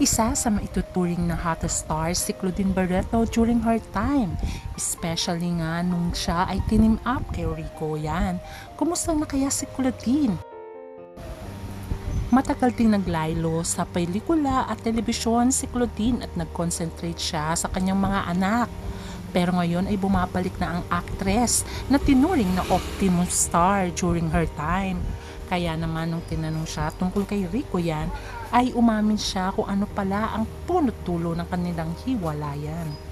Isa sa maituturing na hottest stars si Claudine Barreto during her time. Especially nga nung siya ay tinim up kay Rico yan. Kumusta na kaya si Claudine? Matagal ding naglaylo sa pelikula at telebisyon si Claudine at nag-concentrate siya sa kanyang mga anak. Pero ngayon ay bumabalik na ang actress na tinuring na Optimus star during her time. Kaya naman nung tinanong siya tungkol kay Rico yan, ay umamin siya kung ano pala ang punot tulo ng kanilang hiwalayan.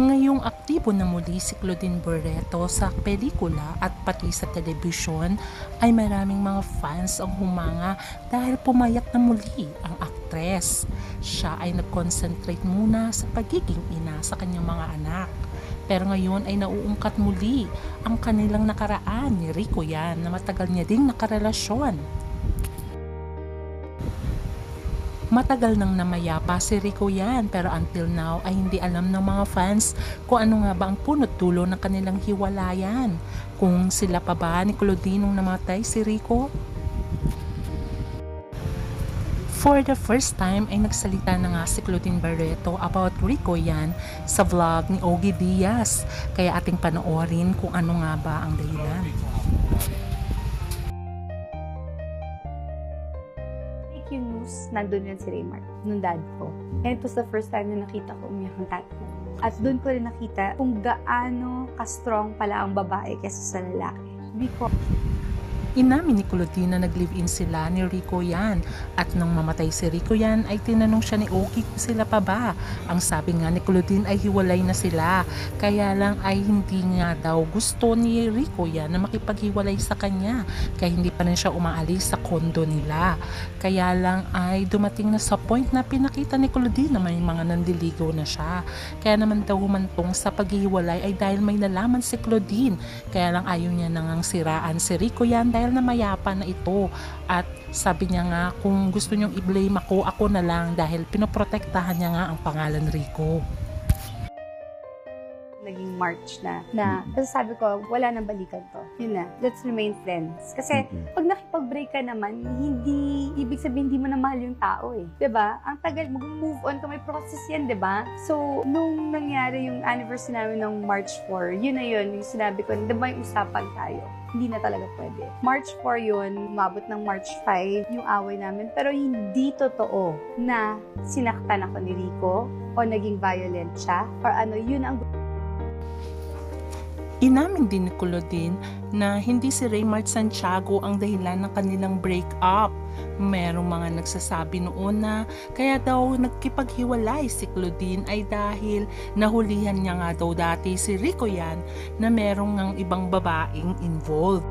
Ngayong aktibo na muli si Claudine Barreto sa pelikula at pati sa telebisyon ay maraming mga fans ang humanga dahil pumayat na muli ang aktres. Siya ay nag-concentrate muna sa pagiging ina sa kanyang mga anak. Pero ngayon ay nauungkat muli ang kanilang nakaraan ni Rico yan na matagal niya ding nakarelasyon. Matagal nang namayapa si Rico yan pero until now ay hindi alam ng mga fans kung ano nga ba ang punot dulo ng kanilang hiwalayan. Kung sila pa ba ni Claudine nung namatay si Rico? For the first time ay nagsalita na nga si Claudine Barreto about Rico yan sa vlog ni Ogie Diaz. Kaya ating panoorin kung ano nga ba ang dahilan. News, nandun yun si Raymart, nung dad ko. And it was the first time na nakita ko umiyak ang tatay. At doon ko rin nakita kung gaano ka-strong pala ang babae kaysa sa lalaki. Because Inamin ni Claudine na nag-live-in sila ni Rico yan at nang mamatay si Rico yan ay tinanong siya ni Oki kung sila pa ba. Ang sabi nga ni Claudine ay hiwalay na sila kaya lang ay hindi nga daw gusto ni Rico yan na makipaghiwalay sa kanya kaya hindi pa rin siya umaalis sa kondo nila. Kaya lang ay dumating na sa point na pinakita ni Claudine na may mga nandiligaw na siya. Kaya naman daw humantong sa paghiwalay ay dahil may nalaman si Claudine kaya lang ayaw niya nang siraan si Rico yan dahil na mayapa na ito at sabi niya nga kung gusto niyong i-blame ako, ako na lang dahil pinoprotektahan niya nga ang pangalan Rico. Naging March na, na kasi sabi ko, wala nang balikan to. Yun na, let's remain friends. Kasi pag nakipag-break ka naman, hindi, ibig sabihin, hindi mo na mahal yung tao eh. 'Di ba? Ang tagal, mag-move on ka, may process yan, 'di ba? So, nung nangyari yung anniversary namin ng March 4, yun na yun, yung sinabi ko, ba yung usapan tayo? Hindi na talaga pwede. March 4 yun, umabot ng March 5 yung away namin. Pero hindi totoo na sinaktan ako ni Rico o naging violent siya or ano, yun ang Inamin din ni Claudine na hindi si Raymart Santiago ang dahilan ng kanilang breakup. Merong mga nagsasabi noon na kaya daw nagkipaghiwalay si Claudine ay dahil nahulihan niya nga daw dati si Rico yan na merong ng ibang babaeng involved.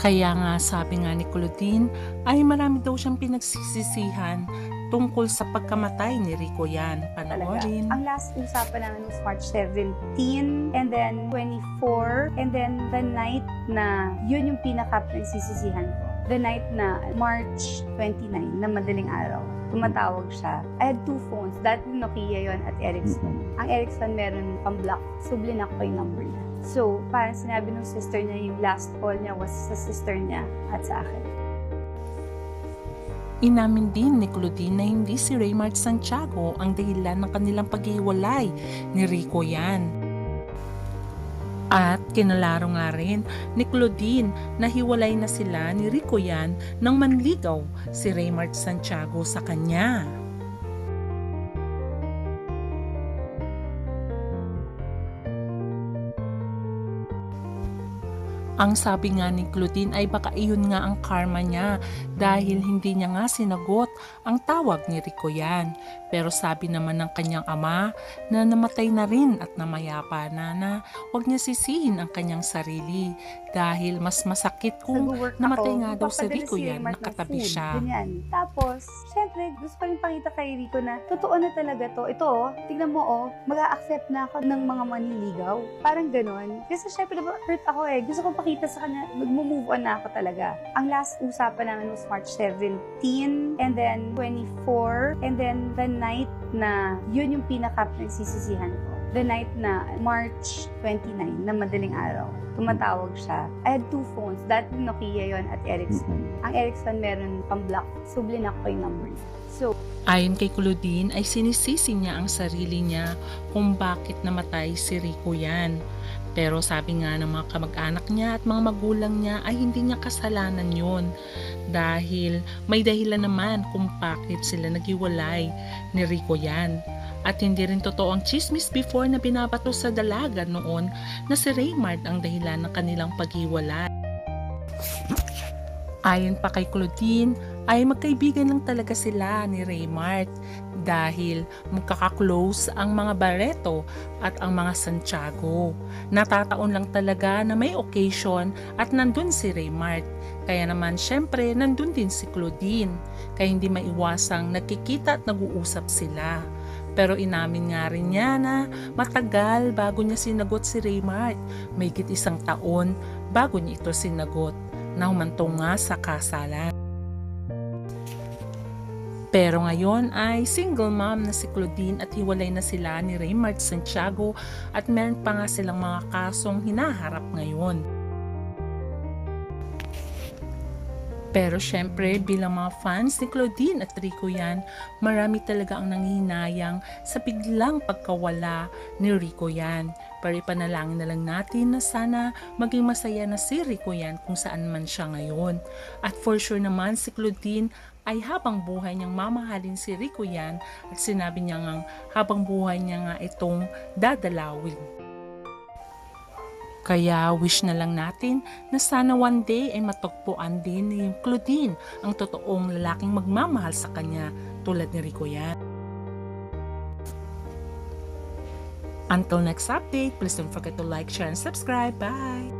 Kaya nga sabi nga ni Claudine ay marami daw siyang pinagsisisihan tungkol sa pagkamatay ni Rico yan. Panoorin. Ang last usapan namin was March 17 and then 24 and then the night na yun yung pinaka nagsisisihan ko. The night na March 29 na madaling araw. Tumatawag siya. I had two phones. Dati Nokia yon at Ericsson. Ang Ericsson meron pang block. So, blinak ko yung number niya. So, parang sinabi ng sister niya yung last call niya was sa sister niya at sa akin. Inamin din ni Claudine na hindi si Raymart Santiago ang dahilan ng kanilang paghiwalay ni Rico yan. At kinalaro nga rin ni Claudine na hiwalay na sila ni Rico yan nang manligaw si Raymart Santiago sa kanya. Ang sabi nga ni Claudine ay baka iyon nga ang karma niya dahil hindi niya nga sinagot ang tawag ni Rico yan. Pero sabi naman ng kanyang ama na namatay na rin at namayapa na na huwag niya sisihin ang kanyang sarili dahil mas masakit kung namatay ako, nga daw si Rico yan, nakatabi food, siya. Ganyan. Tapos, syempre, gusto ko rin pakita kay Rico na totoo na talaga to. Ito, oh, tignan mo, oh, mag accept na ako ng mga manliligaw. Parang ganon. Kasi syempre, diba, hurt ako eh. Gusto ko nagpapakita sa kanya, mag-move on na ako talaga. Ang last usapan namin was March 17, and then 24, and then the night na, yun yung pinaka nagsisisihan ko. The night na March 29, na madaling araw, tumatawag siya. I had two phones. Dati Nokia yon at Ericsson. Ang Ericsson meron pang block. So, blinak ko yung number niya. So, Ayon kay Claudine ay sinisisi niya ang sarili niya kung bakit namatay si Rico yan. Pero sabi nga ng mga kamag-anak niya at mga magulang niya ay hindi niya kasalanan yon dahil may dahilan naman kung bakit sila naghiwalay ni Rico yan. At hindi rin totoo ang chismis before na binabato sa dalaga noon na si Raymart ang dahilan ng kanilang paghiwalay. Ayon pa kay Claudine, ay magkaibigan lang talaga sila ni Raymart dahil magkakaklose ang mga Barreto at ang mga Santiago. Natataon lang talaga na may occasion at nandun si Raymart. Kaya naman syempre nandun din si Claudine. Kaya hindi maiwasang nagkikita at nag-uusap sila. Pero inamin nga rin niya na matagal bago niya sinagot si Raymart. May isang taon bago niya ito sinagot na humantong nga sa kasalan. Pero ngayon ay single mom na si Claudine at hiwalay na sila ni Raymart Santiago at meron pa nga silang mga kasong hinaharap ngayon. Pero syempre bilang mga fans ni Claudine at Rico yan, marami talaga ang nanghihinayang sa biglang pagkawala ni Rico yan. Pero ipanalangin na lang natin na sana maging masaya na si Rico yan kung saan man siya ngayon. At for sure naman si Claudine ay habang buhay niyang mamahalin si Rico yan at sinabi niya nga habang buhay niya nga itong dadalawin. Kaya wish na lang natin na sana one day ay matagpuan din ni Claudine ang totoong lalaking magmamahal sa kanya tulad ni Rico yan. Until next update, please don't forget to like, share, and subscribe. Bye!